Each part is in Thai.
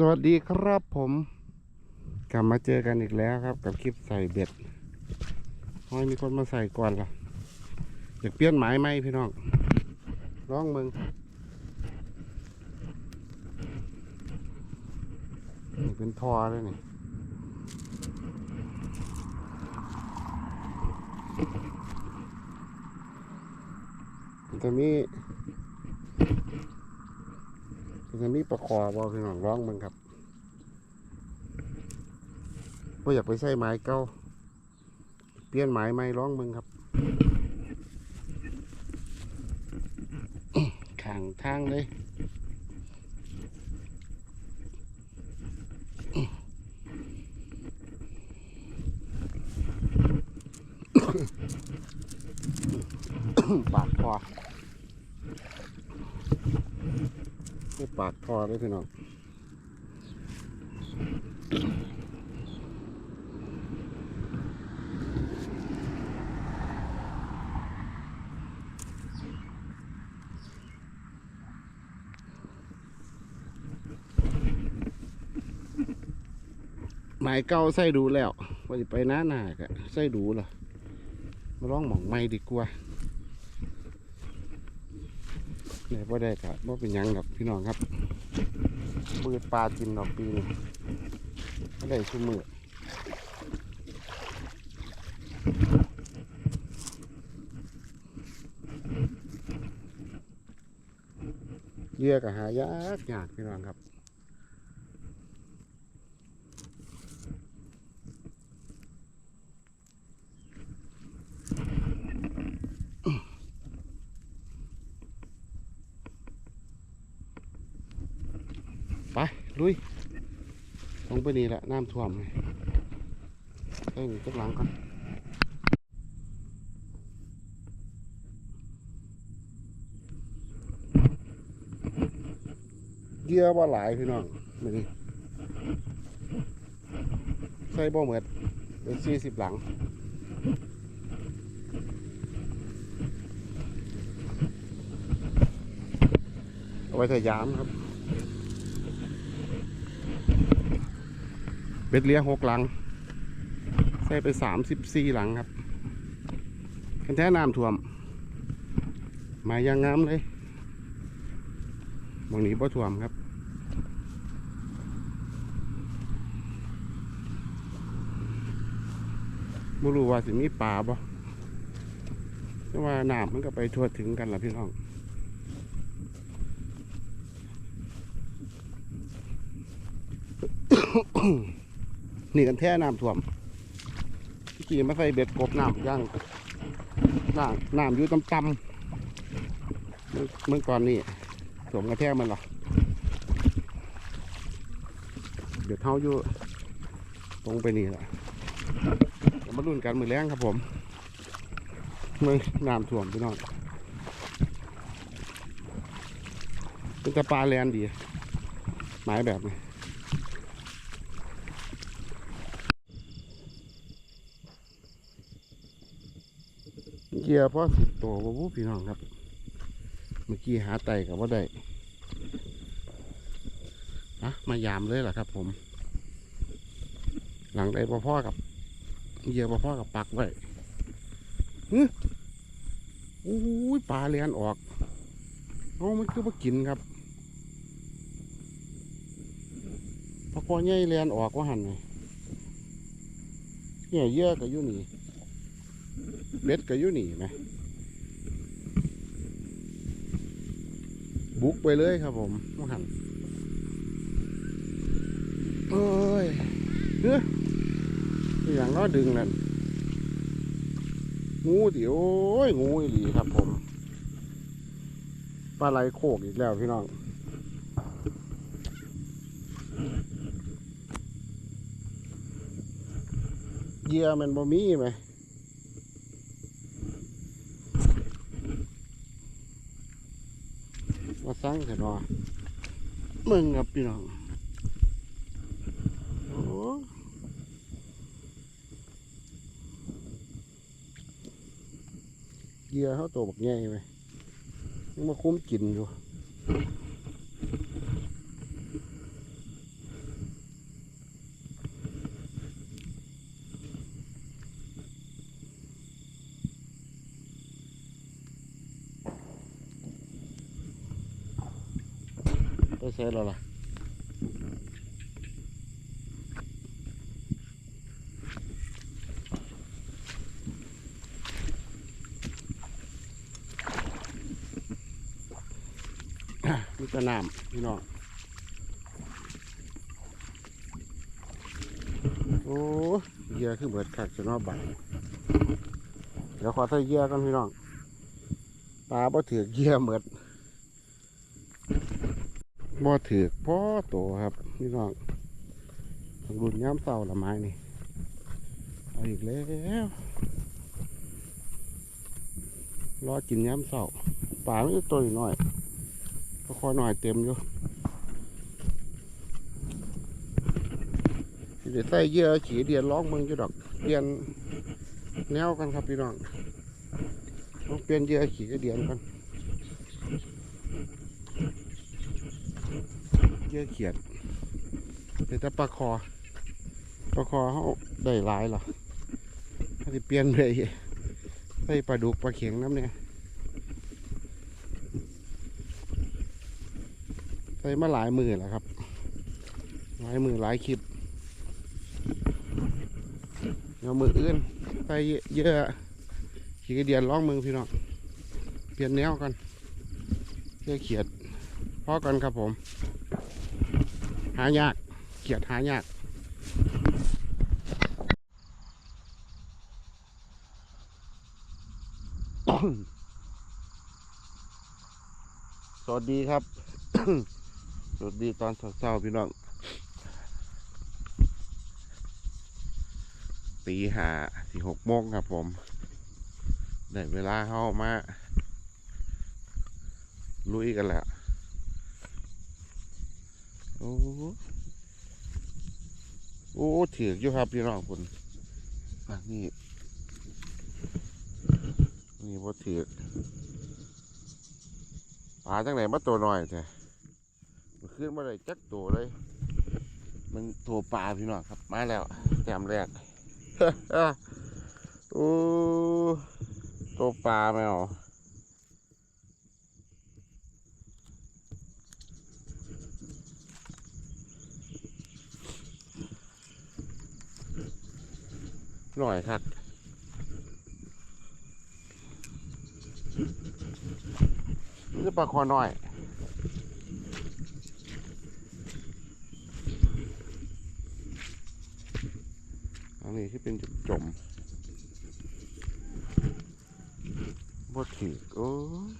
สวัสดีครับผมกลับมาเจอกันอีกแล้วครับ กับคลิปใส่เบ็ดห้อยมีคนมาใส่ก่อนล่ะอยากเปลี่ยนหมายไหมพี่น้องร้องมึงนี่เป็นทอเลยนี่มันจะมีมัน จะมีประคอบอพี่น้องร้องมึงครับว่อยากไปใส่ไม้เก่าเปลี่ยนไม้ใหม่ร้องมึงครับข้างทางเลยปากคอ ไม่ปากคอเลยพี่น้องหมายเก่าใส่ดูแล้วว่าจะไปหน้าหนากะใส่ดูเหรอมาลองหมองไม่ดีกว่าเนี่ยว่ได้ครับว่าเป็นยังดอก พี่น้องครับเปิดปลากินดอกปีนี่ไม่ได้ชุ่มมือเยื่อกับหายากยากพี่น้องครับ ไป ลุยลงไปนี่แหละน้ำท่วมเลยเอ้ยตักหลังก่อนเยื่อว่าหลายพี่น้องมาดิใส่บ่เหมือดเป็นสี่สิบหลังเอาไว้ใส่ยามครับ เบ็ดเลี้ยหกหลังใส่ไปสามสิบสี่หลังครับกันแท้น้ำท่วม มายังงามเลยบางนี้บ่ท่วมครับบ่รู้ว่าสิมีป่าบ่แต่ว่าน้ำมันก็ไปทั่วถึงกันล่ะพี่น้อง นี่กันแท้น้ำท่วมที่กี่มาใส่เบ็ดกบน้ำย่างน้ำน้ำอยู่ต่ำๆเมื่อเมื่อก่อนนี่สวมกันแท้มันเหรอเดี๋ยวเท้าอยู่ตรงไปนี่แหละมาลุ้นกันมือแรงครับผมมือน้ำท่วมพี่น้องเป็นตะปลาแลนดี หมายแบบนี้ เกียร์พอสิบตัวบ่บูพี่น้องครับ เมื่อกี้หาไตกับว่าได้นะมายามเลยล่ะครับ ผม หลังได้พ่อกับเหยียบพ่อกับปักไว้ฮึอู้ยปลาเลียนออกเอามันคือมากินครับพอคอใหญ่เลียนออกว่าหันไงเนี่ยเยอะกับยู่นี่ เบ็ดก็อยู่นี่ไหมบุกไปเลยครับผมมหันเอ้ยเฮ้ยอย่างน้อดึงนั่นงูเดี๋ยวโอ้ยงูอีหลีครับผมปลาไหลโคกอีกแล้วพี่น้องเยื่อมันบ่มีไหม มาสร้าง เถอะเนาะมึงครับพี่น้องโอ้เหยื่อเขาตัวบักใหญ่ไหมยังมาคุ้มกินอยู่ ใส่แล้วล่ะมีแตะน้ำพี่น้องโอ้เยื่อคือเบิดคักจะนอบัตเดี๋ยวขอใส่เยื่อกันพี่น้องปลาบ่ถือเยื่อเบิด บ่ถือกพ่อโตครับพี่น้องรุ่นย้ำเศร้าละไม้นี่เอาอีกแล้วรอกินย้ำเศร้าปลาไม่ได้ตัวน้อยก็คอหน่อยเต็มอยู่สิได้ใส่เยื่อขี่เดียนร้องมึงจะดอกเปลี่ยนแนวกันครับพี่น้องต้องเปลี่ยนเยื่อขี่เดียนกันเห ยื่อเขียดเป็นต่ปลาคอปลาคอเขาได้หลายเหรอเขาจะเปลี่ยนเลยใส่ปลาดุกปลาเข็งน้ำเนี่ยใส่มาหลายมือแล้วครับ หลายมือหลายคลิปเดี๋ยวมืออื่นไปเยอะขี่เดียนร้องมือพี่น้องเปลี่ยนแนวกันเพื่อเขียดพอกันครับผม หายากเขียดหายาก สวัสดีครับ สวัสดีตอนเช้าๆพี่น้องตีห้าสี่หกโมงครับผม ได้เวลาเข้ามา ลุยกันแล้ว อ้โอ้ถือกอยู่ครับพี่น้องคุณนี่นี่พอถือกปลาจังไหนมาตัวน้อยแต่มันขึ้นมาเลยจักตัวเลย มันตัวปลาพี่น้องครับ มาแล้วแต้มแรกโอ้ตัวปลาแมว หน่อยครับนี่ปลาคอหน่อยอันนี้ที่เป็นจุดจมบดถีกโอ้ย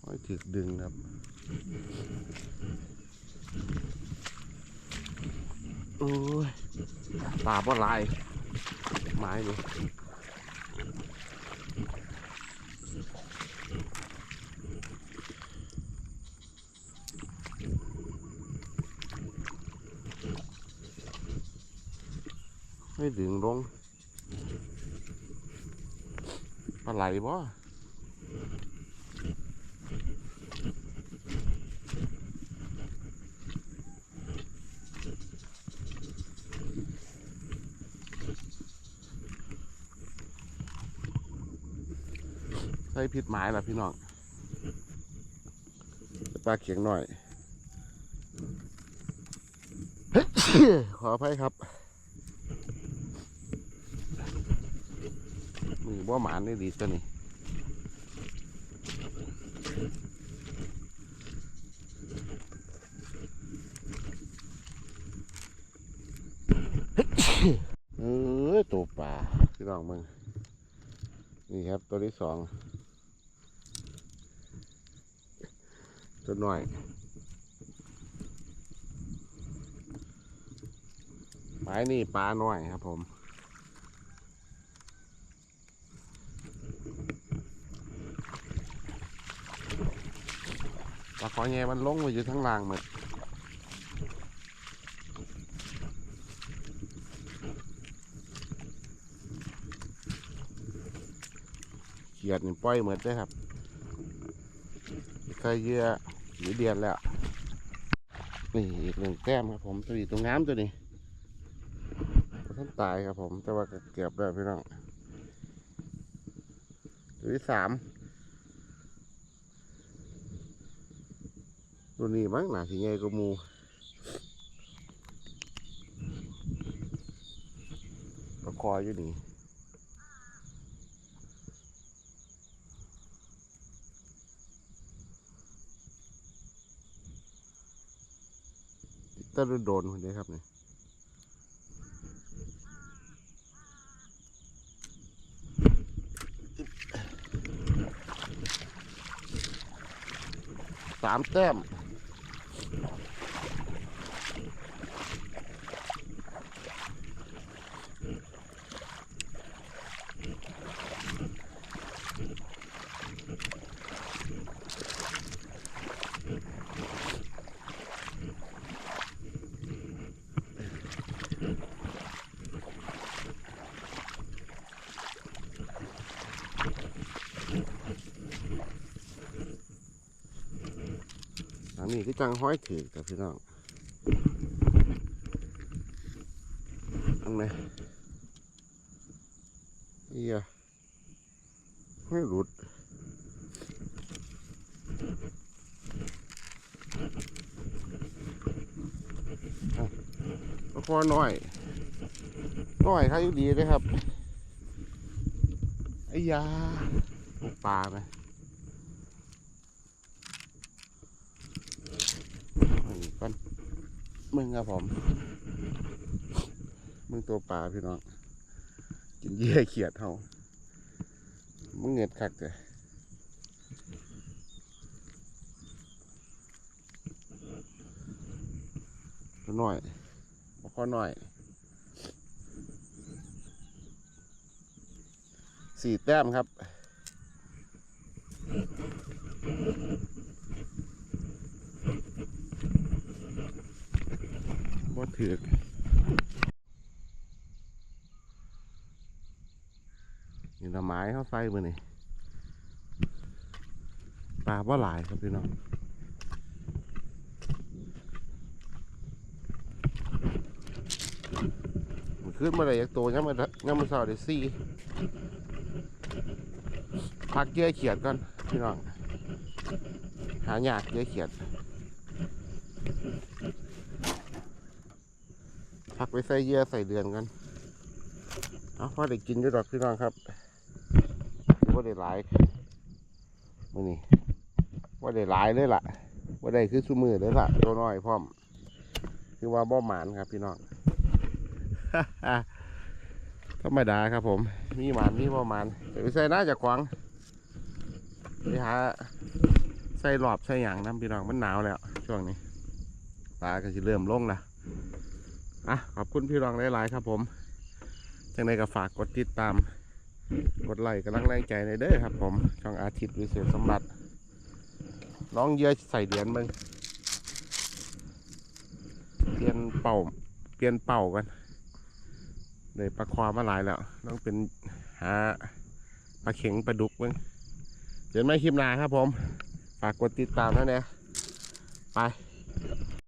โอ้ยถีก ดึงครับ โอ้ยปลาบ่ลาย ไม้นี่ไม่ดึงลงปลาไหลบ่ ใส่ผิดหมายล่ะพี่น้องปลาเขียงหน่อย ขออภัยครับ มือบ่หมานได้ดีตัวนี้เออตัวป่าพี่น้องมึงนี่ครับตัวที่สอง ตัวหน่อยหมายนี่ปลาหน่อยครับผมปลาขอแงมันลงไปอยู่ทั้งล่างหมดเขียดนี่ปล่อยหมดเลยครับใส่เหยื่อ สีเดือนแล้ว นี่อีกหนึ่งแต้มครับผมตัวนี้ตัวงามตัวนี้ท่านตายครับผม แต่ว่าเกือบได้พี่น้องตัวที่สามตัวนี้มั้งหนาสีใหญ่กว่ามูประคอยอยู่นี่ ตะลุโดนคนนี้ครับนี่สามแต้ม อันนี้คือจังห้อยถือกับพี่น้องอันไหนเอียไม่หลุดเอาเอาคอหน่อยหน่อยครับอยู่ดีเลยครับไอ้ยา พวกปลาไหมนี่ก่อนมึงครับผม มึงตัวปลาพี่น้อง กินเยื่อเขียดเฮามึงเงียดคักเลยตัวน้อยบ่พอหน้อย สี่แต้มครับ บ่ถือกนี่ละไม้เขาใส่มือนี่ปลาบ่หลายครับพี่น้องมันขึ้นมาได้จากตัวยังมายังมาสอดได้สี่พักเยื่อเขียดก่อน พี่น้อง หายากเยื่อเขียดพักไปใส่เยื่อใส่เดือนกันเอาพอได้กินด้วยดอกพี่น้องครับว่าได้หลายมือนี่ว่าได้หลายเลยล่ะว่าได้คือสุมือเลยล่ะตัวน้อยพร้อม คือว่าบ่หมานครับพี่น้องธรรมดาครับผม มีหมานมีบ่หมานไปใส่น่าจะขวาง ไปหาใส่หลอบใส่หยางน้ำพี่น้องมันหนาวแล้ว ช่วงนี้ปลาก็จะเริ่มลงละอะขอบคุณพี่รองหลายๆครับผมจังใดก็ฝากกดติดตาม กดไลค์กำลังแรงใจในเด้อครับ ผม ช่องอาทิตย์วิเศษสมบัติ น้องเยื่อใส่เดือนมึงเปลี่ยนเป่า เปลี่ยนเป่ากันเลยปลาความาหลายแล้ว ต้องเป็นหาปลาเข็งปลาดุกมึง เห็นไหมคลิปนาครับผม ฝากกดติดตามนะเนี่ยไป